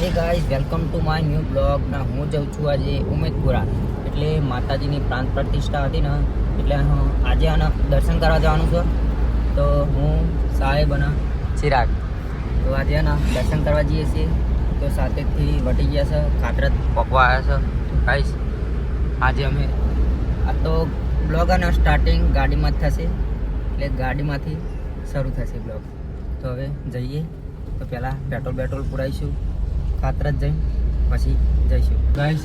Hey guys welcome to my new blog ના, હું જાઉં છું આજે ઉમેદપુરા. એટલે માતાજીની પ્રાણ પ્રતિષ્ઠા હતી ને, એટલે આજે આના દર્શન કરવા જવાનું છે. તો હું, સાહેબ અને ચિરાગ. તો આજે આના દર્શન કરવા જઈએ છીએ. તો સાથેથી વટી ગયા છે, ખાતરત પકવા આવ્યા છે. ગાઈઝ આજે અમે, આ તો બ્લોગ અને સ્ટાર્ટિંગ ગાડીમાં જ થશે. એટલે ગાડીમાંથી શરૂ થશે બ્લોગ તો હવે જઈએ. તો પહેલાં પેટ્રોલ પેટ્રોલ પુરાવીશું કાતરજ જઈ પછી જઈશું. ગાઈશ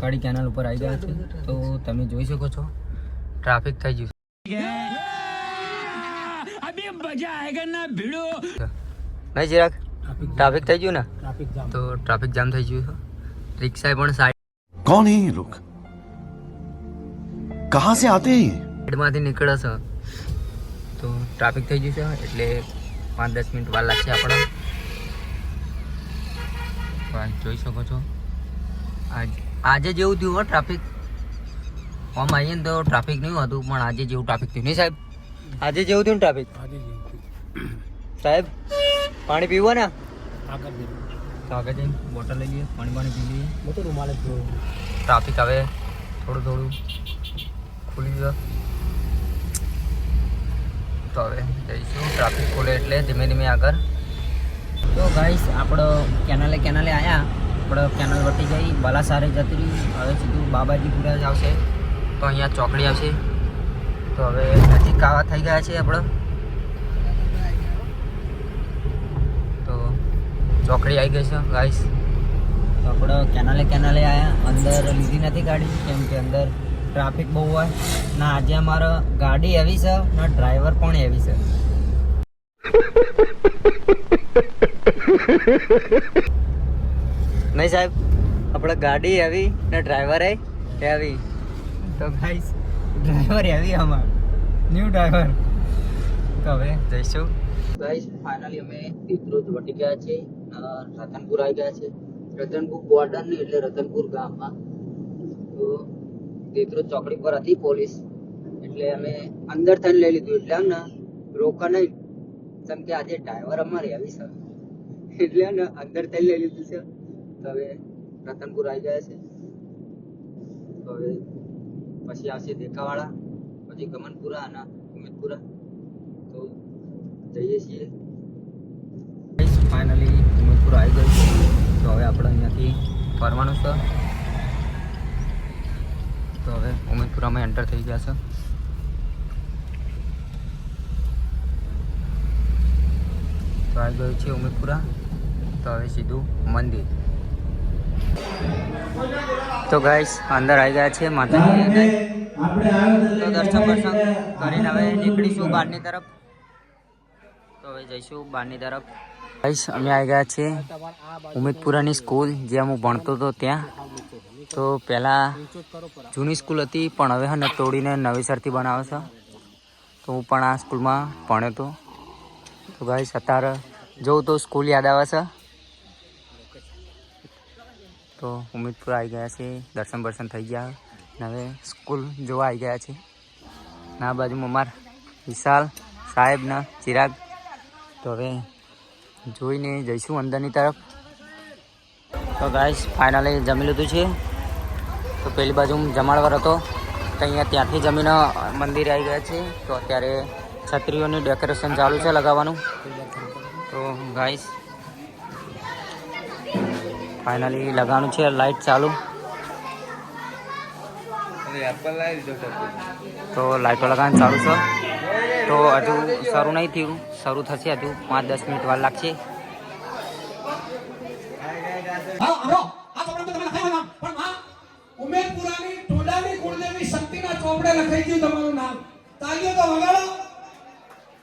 કડી કેનલ ઉપર આવી ગયા છે. તો તમે જોઈ શકો છો ટ્રાફિક થઈ ગયું અભી નહીં ચિરાગ ટ્રાફિક થઈ ગયું ને? ટ્રાફિક તો ટ્રાફિક જામ થઈ ગયું રિક્ષા પણ સાઈડ કોણ હે યે લોગ કહાં સે નીકળે છે. તો ટ્રાફિક થઈ ગયું છે એટલે પાંચ દસ મિનિટ વાર લાગશે આપણને. જોઈ શકો છો. આજ આજે જેવું થયું હોય ટ્રાફિક આમ આવીએ ને તો ટ્રાફિક નહીં હતું પણ આજે જેવું ટ્રાફિક થયું. નહીં સાહેબ? આજે જેવું થયું ટ્રાફિક સાહેબ પાણી પીવું ને? આગળ જઈને બોટલ લઈ લઈએ પાણી પાણી પી લઈએ. ટ્રાફિક હવે થોડું થોડું ખુલી ગયો. તો હવે જઈશું. ટ્રાફિક ખુલે એટલે ધીમે ધીમે આગળ. તો ગાઈસ આપણો કેનાલે કેનાલે આવ્યા આપણે કેનાલ વટી જઈ બાલાસારે જતી રહી. હવે સીધું બાબાજીપુરા જ આવશે. તો અહીંયા ચોકડી આવશે. તો હવે નજીક આવા થઈ ગયા છે આપણે તો ચોકડી આવી ગઈ છે ગાઈસ તો આપણે કેનાલે કેનાલે આવ્યા અંદર લીધી નથી ગાડી, કેમ કે અંદર ટ્રાફિક બહુ હોય. ના, આજે અમારો ગાડી એવી છે, ના ડ્રાઈવર પણ એવી છે. નહીં સાહેબ, આપણે ગાડી આવી ને ડ્રાઈવર આવી. તો ગાઈસ ડ્રાઈવર આવી અમાર ન્યૂ ડ્રાઈવર તો હવે જઈશું. ગાઈસ ફાઇનલી અમે તિત્રોજ વટી ગયા છે રતનપુર આવી ગયા છે રતનપુર બોર્ડર નહીં એટલે રતનપુર ગામમાં. તો તિત્રોજ ચોકડી પર હતી પોલીસ. એટલે અમે અંદર થઈને લઈ લીધું. એટલે આમ ને રોકા નહીં. કેમ કે આજે ડ્રાઈવર અમારે આવી છે એટલે અંદર થઈ લઈ લીધું છે. તો હવે રતનપુર આવી ગયા છે. હવે પછી આવશે દેખાવાળા, પછી ગમનપુરા અને ઉમેદપુરા. તો જઈએ છીએ. ફાઇનલી ઉમેદપુરા આવી ગયું છે. તો હવે આપણે અહીંયાથી ફરવાનું છે. તો હવે ઉમેદપુરામાં એન્ટર થઈ ગયા છે. તો આવી ગયું છે ઉમેદપુરા. તો હવે સીધું મંદિર. તો ગાઈસ અંદર આવી ગયા છે માતાજી. તો દર્શન દર્શન કરીને હવે નીકળીશું બહારની તરફ. તો હવે જઈશું બહારની તરફ. ગાઈસ અમે આવી ગયા છીએ ઉમેદપુરાની સ્કૂલ જ્યાં હું ભણતો હતો ત્યાં. તો પહેલાં જૂની સ્કૂલ હતી પણ હવે હને તોડીને નવેસરથી બનાવે છે. તો હું પણ આ સ્કૂલમાં ભણ્યો હતો. તો ગાઈસ અત્યારે જોઉં તો સ્કૂલ યાદ આવે છે. તો ઉમેદપુર આવી ગયા છે, દર્શન બર્શન થઈ ગયા. ને હવે સ્કૂલ જોવા આવી ગયા છે. ના બાજુમાં અમાર વિશાલ સાહેબના ચિરાગ. તો હવે જોઈને જઈશું અંદરની તરફ. તો ગાઈશ ફાઇનલી જમી લીધું છે. તો પેલી બાજુ જમાડવાર હતો. તો અહીંયા ત્યાંથી જમીને મંદિર આવી ગયા છે. તો અત્યારે છત્રીઓની ડેકોરેશન ચાલુ છે લગાવવાનું. તો ગાઈસ ફાઇનલી લગાવવાનું છે લાઈટ ચાલુ. તો લાઈટો લગાવવાનું ચાલુ છે. તો હજુ શરૂ નહીં થયું. શરૂ થશે હજુ પાંચ દસ મિનિટ વાર લાગશે. ઉમેદપુરાની ટોડાની કુળદેવી શક્તિના ચોપડે લખાઈ ગયું તમારું નામ. તાલીઓ તો વગાડો.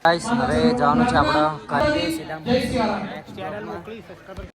ગાઈસ હવે જવાનું છે આપણે સીધા. સિયારામ.